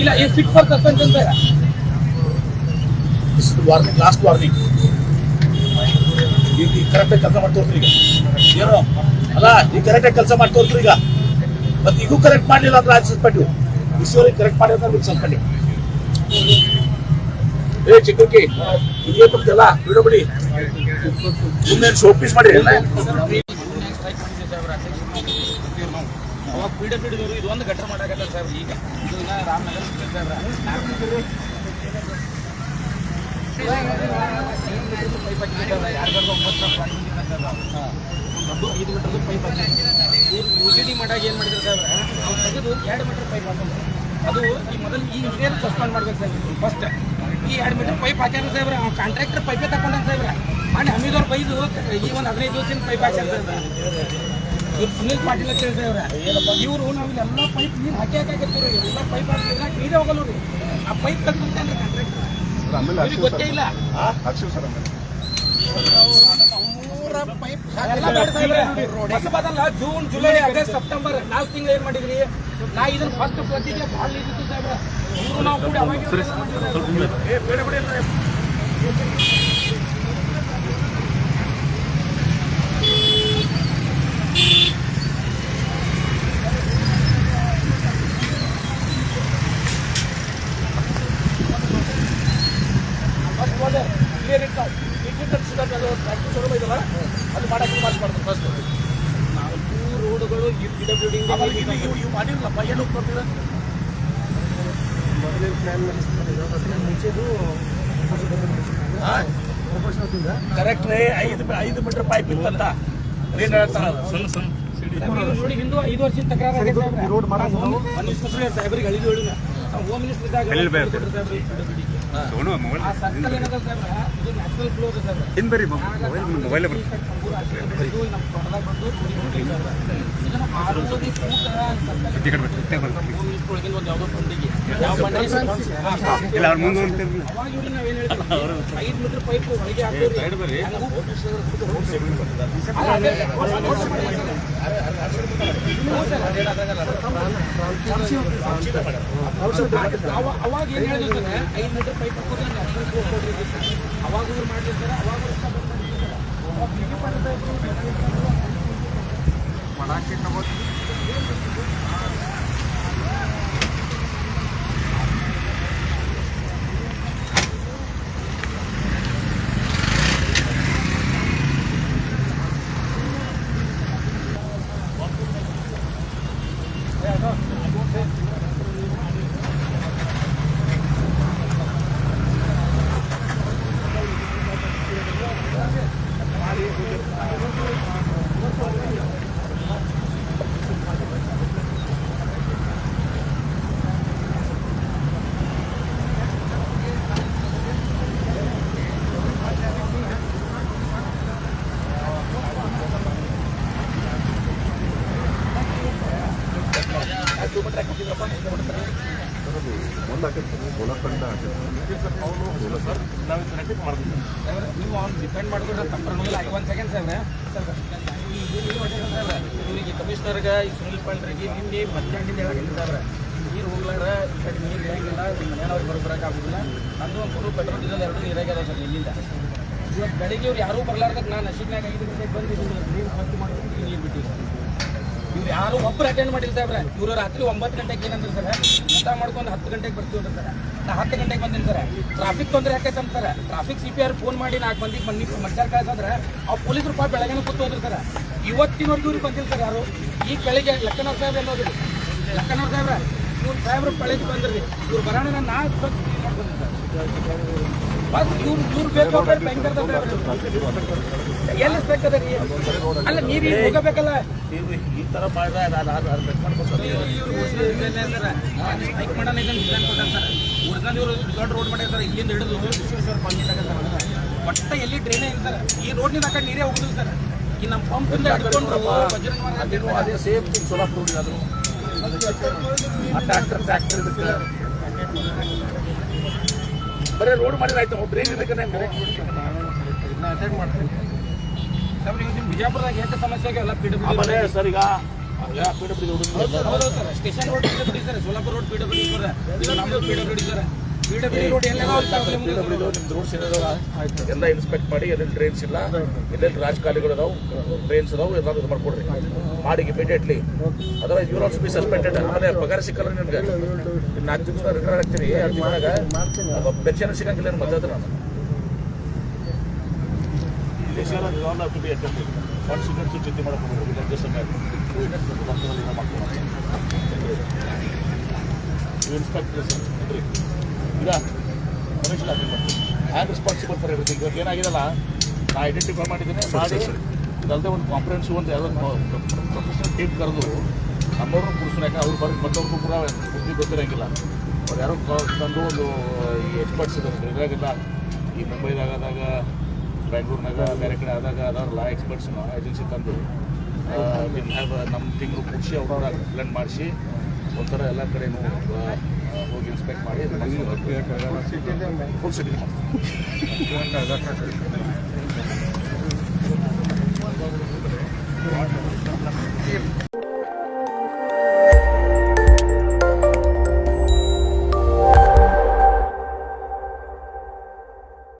ಇಲ್ಲ, ಈ fit for suspension ಅಂತ ವಾರ್ನಿಂಗ್ ಲಾಸ್ಟ್ ವಾರ್ನಿಂಗ್ ಈಗ ಕರೆಕ್ಟಾಗಿ ಕೆಲಸ ಮಾಡ್ತೋರ್ತ್ರಿ ಈಗ. ಏನೋ? ಅಲ್ಲ ಈಗ ಕರೆಕ್ಟಾಗಿ ಕೆಲಸ ಮಾಡ್ತೋರ್ತ್ರಿ ಈಗ. ಮತ್ತೆ ಈಗೂ ಕರೆಕ್ಟ್ ಮಾಡಲಿಲ್ಲ ಅಂದ್ರೆ ಅದು ಸಸ್ಪೆಂಡು. ಇಶ್ವರಿಗೆ ಕರೆಕ್ಟ್ ಮಾಡಿ ಅಂದ್ರೆ ಸಸ್ಪೆಂಡು. ಏ ಚಿಕ್ಕಕ್ಕೆ ಇದೇ ಬಂತಲ್ಲ ಬಿಡೋಬಿಡಿ ಮುಂದೆ ಶೋಪೀಸ್ ಮಾಡಿ ಅವಾಗ ಪಿ ಡಬ್ಲ್ಯೂ ಡಿದವರು ಇದು ಒಂದು ಗಟ್ಟರ ಮಾಡಾಕತ್ತಾರ ಸರ್, ಈಗ. ಇದು ಇನ್ನ ರಾಮನಗರ ಐದು ಮೀಟರ್ದು ಪೈಪ್ ಯು ಸಿ ಡಿ ಮಾಡಾಗ ಏನು ಮಾಡಿದ್ರು ಸರ್ ಅವ್ರು. ತೆಗೆದು ಎರಡು ಮೀಟರ್ ಪೈಪ್ ಹಾಕೊಂಡು ಅದು ಈ ಮೊದಲು ಈ ಇಂಜಿನಿಯರ್ ಸಸ್ಪೆಂಡ್ ಮಾಡ್ಬೇಕು ಸರ್. ಫಸ್ಟ್ ಈ ಎರಡು ಮೀಟರ್ ಪೈಪ್ ಹಾಕ್ಯಾರ ಸಾಹೇಬ್ರ ಅವ್ನು ಕಾಂಟ್ರಾಕ್ಟರ್ ಪೈಪೇ ತಗೊಂಡ ಸಾಹೇಬ್ರ ಮಾಡಿ ಹಮೀದವ್ರು ಬೈದು ಈ ಒಂದು ಹದಿನೈದು ದಿವಸ ಪೈಪ್ ಹಾಕ್ಯಾರ ಸಾಹೇಬ್ರ ಇವ್ರು ಸುನೀಲ್ ಪಾಟೀಲ್ ಅಂತ ಹೇಳಿದ್ರೆ ಸಾಹೇಬ್ರ ಇವರು ನಾವು ಎಲ್ಲ ಪೈಪ್ ನೀರು ಹಾಕಿ ಹಾಕಾಕತ್ತೀವಿ ಎಲ್ಲ ಪೈಪ್ ಹಾಕಿದ್ರೆ ನೀರೇ ಹೋಗಲ್ಲ ನೋಡಿ ಆ ಪೈಪ್ ತಗೊಂಡ್ರೆ ಕಾಂಟ್ರಾಕ್ಟ್ ಗೊತ್ತೇ ಇಲ್ಲ ಪೈಪ್ ಹೊಸಬದಲ್ಲ ಜೂನ್ ಜುಲೈ ಆಗಸ್ಟ್ ಸೆಪ್ಟೆಂಬರ್ ನಾಲ್ಕು ತಿಂಗಳು ಏನ್ ಮಾಡಿದ್ರಿ ನಾ ಇದನ್ನ ಫಸ್ಟ್ ಫ್ಲಡ್ಡಿಗೆ ಭಾಳ ಇದ್ದಿತ್ತು ಸಾಹೇಬ್ರ ನಾವು ಕೂಡ ಅವಾಗ ಏ ಹೋದೆ ಕ್ಲಿಯರ್ ಇಟ್ಟು ಇಟ್ಟಿದ್ದ ಅದು ಟ್ರ್ಯಾಕ್ಟರ್ ಶೋರೂಮ್ ಇದಲ್ಲ ಅದು ಮಾಡಕ್ಕೆ ಮಾಡ್ಬಾರ್ದು ಫಸ್ಟ್ ನಾಲ್ಕು ರೋಡ್ಗಳು ಈ ಪಿ ಡಬ್ಲ್ಯೂ ಡಿ ಆಮೇಲೆ ಇದು ಇವು ಇವು ಮಾಡಿರಲ್ಲಪ್ಪ ಏನು ಹೋಗ್ತಿಲ್ಲ ಕರೆಕ್ಟ್ ಐದು ಐದು ಮೀಟರ್ ಪೈಪ್ ಇತ್ತಂತ ಏನ್ ಸಣ್ಣ ಸಣ್ಣ ನೋಡಿ ಹಿಂದೂ ಐದು ವರ್ಷದ ತಕರಾರು ರೋಡ್ ಮಿನಿಸ್ಟರ್ ಸಾಹೇಬ್ರಿಗೆ ಹೋಮ್ ಮಿನಿಸ್ಟರ್ ಇದ್ದಾಗ ಕೊಟ್ಟಿದ್ರು ಸಾಹೇಬ್ರೆ ಈ PWD ಗೆ. ಆ ಸರ್ಕಲ್ ಏನದ ಸಾಹೇಬ್ರೆ, ಇದು ನ್ಯಾಷನಲ್ ಫ್ಲೋ ಇದೆ ಸಾಹೇಬ್ರೆ. ಇನ್ ಬರ್ರಿ ಮೊಬೈಲ್ ಮೊಬೈಲ್ ಇದು ಅವಾಗ ಏನು ಹೇಳ್ತೀವಿ ಐದು ಮೀಟರ್ ಪೈಪ್ ಅವಾಗ ಅಂತ. ಅವಾಗ ಇವ್ರು ಮಾಡಿರ್ತಾರೆ ಹಾಕಿರ್ತಾರೆ. ನೀವು ಅವ್ನು ಡಿಪೆಂಡ್ ಮಾಡಿದ್ರೆ ತಪ್ಪರಲ್ಲ ಒಂದು ಸೆಕೆಂಡ್ ಸರ್ ಇವರಿಗೆ ಕಮಿಷನರ್ಗೆ ಈ ಸುನಿಲ್ ಪಾಂಡ್ರಿಗೆ ನಿನ್ನೆ ಮಧ್ಯಾಹ್ನದಿಂದ ಹೇಳಕ್ಕೆ ನೀರು ಹೋಗ್ಲಾರ ಈ ಕಡೆ ನೀರು ಇರಂಗಿಲ್ಲ ನಿಮ್ಮ ಮನೆಯವ್ರಿಗೆ ಬರೋಬರಕ್ಕೆ ಆಗೋದಿಲ್ಲ. ನಂದು ಒಂದು ಮೂರು ಪೆಟ್ರೋಲ್ ಡೀಸೆಲ್ ಎರಡು ಸರ್ ನಿನ್ನಿಂದ ಇವತ್ತು ಬೆಳಿಗ್ಗೆ ಇವ್ರು ಯಾರೂ ಬರ್ಲಾರ್ದಕ್ಕೆ ನಾನು ನಶೀಬ್ನಾಗ ಐದು ಗಂಟೆಗೆ ಬಂದು ನೀರು ಖರ್ಚು ಮಾಡ್ಕೊಂಡು ನೀರು ಬಿಟ್ಟಿವಿ ಸರ್. ಇವ್ರು ಯಾರು ಒಬ್ಬರು ಅಟೆಂಡ್ ಮಾಡಿಲ್ಲ ಸಾಹೇಬ್ರೆ. ಇವರು ರಾತ್ರಿ ಒಂಬತ್ತು ಗಂಟೆಗೆ ಏನಂದ್ರೆ ಸರ್, ಊಟ ಮಾಡ್ಕೊಂಡು ಹತ್ತು ಗಂಟೆಗೆ ಬರ್ತೀವಿ ಸರ್. ನಾ ಹತ್ತು ಗಂಟೆಗೆ ಬಂದಿನಿ ಸರ್. ಟ್ರಾಫಿಕ್ ತೊಂದರೆ ಯಾಕೆ ಅಂತ sir traffic C P R phone ಮಾಡಿ ನಾಲ್ಕು ಮಂದಿಗೆ ಬನ್ನಿ ಮನುಷ್ಯರು ಕಳಿಸಿದ್ರೆ ಅವ್ರು ಪೊಲೀಸರು ಪಾಪ ಬೆಳಗ್ಗೆ ಕೂತು ಹೋದ್ರು ಸರ್. ಇವತ್ತಿನವರೆಗೂ ಇವ್ರಿಗೆ ಬಂದಿಲ್ಲ ಸರ್ ಯಾರು. ಈಗ ಬೆಳಿಗ್ಗೆ ಲಕ್ಕನವ್ರ ಸಾಹೇಬ್ರ ಅನ್ನೋದು ಲಕ್ಕನವ್ರ ಸಾಹೇಬ್ರ, ಇವ್ರು ಸಾಹೇಬ್ರು ಬೆಳಗ್ಗೆ ಬಂದ್ರಿ. ಇವ್ರು ಬರೋಣ ನಾನು ನಾಲ್ಕು ಬಂದ್ರೆ ಸರ್. ಅಲ್ಲ ನೀರು ಹೋಗಬೇಕಲ್ಲ. ಈ ತರ ಮಾಡಿದ್ರೆ ಮಾಡೋಣ ಇದನ್ನ ಇವರು ದೊಡ್ಡ ರೋಡ್ ಮಾಡ್ಯಾರ ಸರ್ ಇಲ್ಲಿಂದ ಹಿಡಿದು ಸರ್ ಒಟ್ಟ ಎಲ್ಲಿ ಡ್ರೈನೇ ಇಲ್ಲ ಸರ್? ಈ ರೋಡ್ನಿಂದ ಆ ಕಡೆ ನೀರೇ ಹೋಗುದಿಲ್ಲ ಸರ್. ಈ ನಮ್ಮ ಪಂಪ್ ಇಂದ ಹಿಡ್ಕೊಂಡು ಅದೇ ಥಿಂಗ್ ಸೋಲಾಪುರ ಅದು ಟ್ರ್ಯಾಕ್ಟರ್ ಟ್ರ್ಯಾಕ್ಟರ್ ಇದಕ್ಕೆ ಬರೀ ರೋಡ್ ಮಾಡಿದ್ರೆ ಆಯ್ತು ಒಬ್ರು ಏನು ನಿಮ್ಮ ಬಿಜಾಪುರದಾಗ ಎಷ್ಟು ಸಮಸ್ಯೆ ಪಿ ಡಬ್ಲ್ಯೂ ಆಮೇಲೆ ಸರ್ ಈಗ sir station road PW sir Solapur road PW sir. ಇದು ನಮ್ಮದು ಪಿಡಬ್ಲ್ಯೂ ಸರ್. ಪಿಡಬ್ಲ್ಯೂ ಎಲ್ಲ ಇನ್ಸ್ಪೆಕ್ಟ್ ಮಾಡಿ ಎಲ್ಲೆಲ್ಲಿ ಟ್ರೈನ್ಸ್ ಇಲ್ಲ ಎಲ್ಲೆಲ್ಲಿ ರಾಜಕಾಲಿಗಳು ಅದಾವು ಟ್ರೈನ್ಸ್ ಅದಾವು ಎಲ್ಲ ಇದು ಮಾಡ್ಕೊಡ್ರಿ. ಮಾಡಿ ಇಮಿಡಿಯೇಟ್ಲಿ ಅದರ ಇವ್ರು ಆಲ್ಸೋ ಬಿ ಸಸ್ಪೆಂಡೆಡ್ ಆಮೇಲೆ ಪಗಾರ ಸಿಕ್ಕಲ್ಲ ನಿಮ್ಗೆ. ನಾಲ್ಕು ದಿವಸ ರಿಟೈರ್ ಆಗ್ತೀರಿ ಎರಡು ತಿಂಗಳಾಗ ಪೆನ್ಷನ್ ಸಿಗಂಗಿಲ್ಲ ಏನು ಮದ್ದದ ನಾನು ಇನ್ಸ್ಪೆಕ್ಟರ್ ಚಿಂತೆ ಮಾಡ್ಕೊಂಡು ವಿಲಂಜಸ್ ಇನ್ಸ್ಪೆಕ್ಟರ್ ಇದ್ರಿ ಈಗ Ramesh am responsible for everything ಇವಾಗ ಏನಾಗಿದಲ್ಲ ನಾ ಐಡೆಂಟಿಫೈ ಮಾಡಿದ್ದೀನಿ ಮಾಡಿ ಇದಲ್ಲದೆ ಒಂದು ಕಾನ್ಫರೆನ್ಸ್ ಒಂದು ಯಾವುದೋ ಪ್ರೊಫೆಷನಲ್ ಟೀಮ್ ಕರೆದು ನಮ್ಮವ್ರನ್ನ ಕೂರಿಸೋಣ ಯಾಕಂದ್ರೆ ಅವ್ರು ಬರೀ ಮತ್ತವ್ರಿಗೂ ಕೂಡ ಬುದ್ಧಿ ಗೊತ್ತಿರೋಂಗಿಲ್ಲ. ಅವ್ರು ಯಾರೋ ತಂದು ಒಂದು ಈ ಎಕ್ಸ್ಪರ್ಟ್ಸ್ ಇದ್ದಾರೆ. ಇದಾಗೆಲ್ಲ ಈ ಮುಂಬೈದಾಗ ಆದಾಗ ಬೆಂಗಳೂರಿನಾಗ ಬೇರೆ ಕಡೆ ಆದಾಗ ಅದಾರಲ್ಲ ಎಕ್ಸ್ಪರ್ಟ್ಸ್ನ ಏಜೆನ್ಸಿ ತಂದು ನಿಮ್ಮ ತಿಂಗಳು ಕೂಡಿಸಿ ಅವ್ರನ್ನ ಬ್ಲೆಂಡ್ ಮಾಡಿಸಿ ಒಂಥರ ಎಲ್ಲ ಕಡೆನೂ ಆ, ಹೋಗಿ ಇನ್ಸ್ಪೆಕ್ಟ್ ಮಾಡಿ ಫುಲ್ ಸಿಟಿ